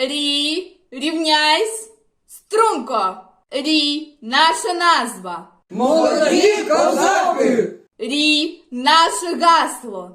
Рі, рівняйсь. Струнко. Рі, наша назва. Молоді козаки! Рі, наше гасло.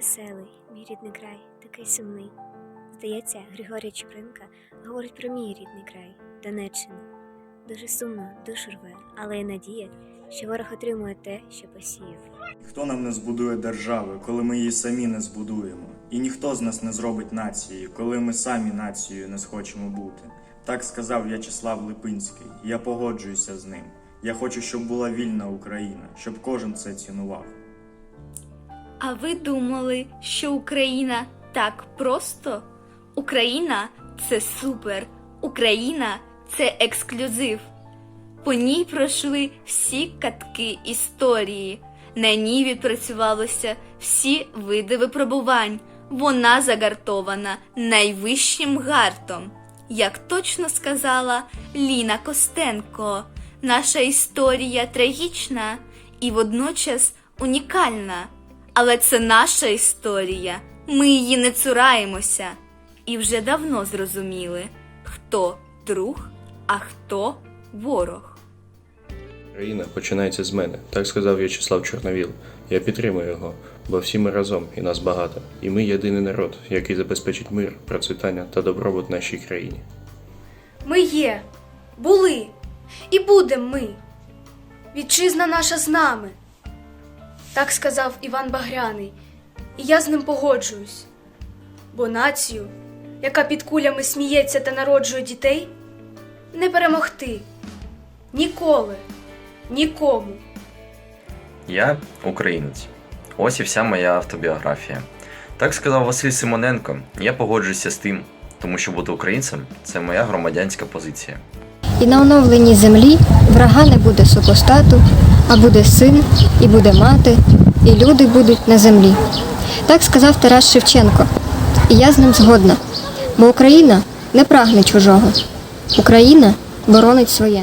Веселий, мій рідний край такий сумний. Здається, Григорій Чупринка говорить про мій рідний край, Донеччину. Дуже сумно, душу рве, але є надія, що ворог отримує те, що посіяв. Ніхто нам не збудує держави, коли ми її самі не збудуємо. І ніхто з нас не зробить нації, коли ми самі нацією не схочемо бути. Так сказав В'ячеслав Липинський. Я погоджуюся з ним. Я хочу, щоб була вільна Україна, щоб кожен це цінував. А ви думали, що Україна так просто? Україна це супер. Україна це ексклюзив. По ній пройшли всі катки історії. На ній відпрацювалося всі види випробувань. Вона загартована найвищим гартом. Як точно сказала Ліна Костенко, наша історія трагічна і водночас унікальна. Але це наша історія. Ми її не цураємося. І вже давно зрозуміли, хто друг, а хто ворог. Країна починається з мене, так сказав В'ячеслав Чорновіл. Я підтримую його, бо всі ми разом і нас багато. І ми єдиний народ, який забезпечить мир, процвітання та добробут нашій країні. Ми є, були і будем ми. Вітчизна наша з нами. Так сказав Іван Багряний, і я з ним погоджуюсь. Бо націю, яка під кулями сміється та народжує дітей, не перемогти ніколи, нікому. Я українець. Ось і вся моя автобіографія. Так сказав Василь Симоненко. Я погоджуюся з тим, тому що бути українцем це моя громадянська позиція. І на оновленій землі врага не буде супостату, а буде син, і буде мати, і люди будуть на землі. Так сказав Тарас Шевченко. І я з ним згодна. Бо Україна не прагне чужого. Україна боронить своє.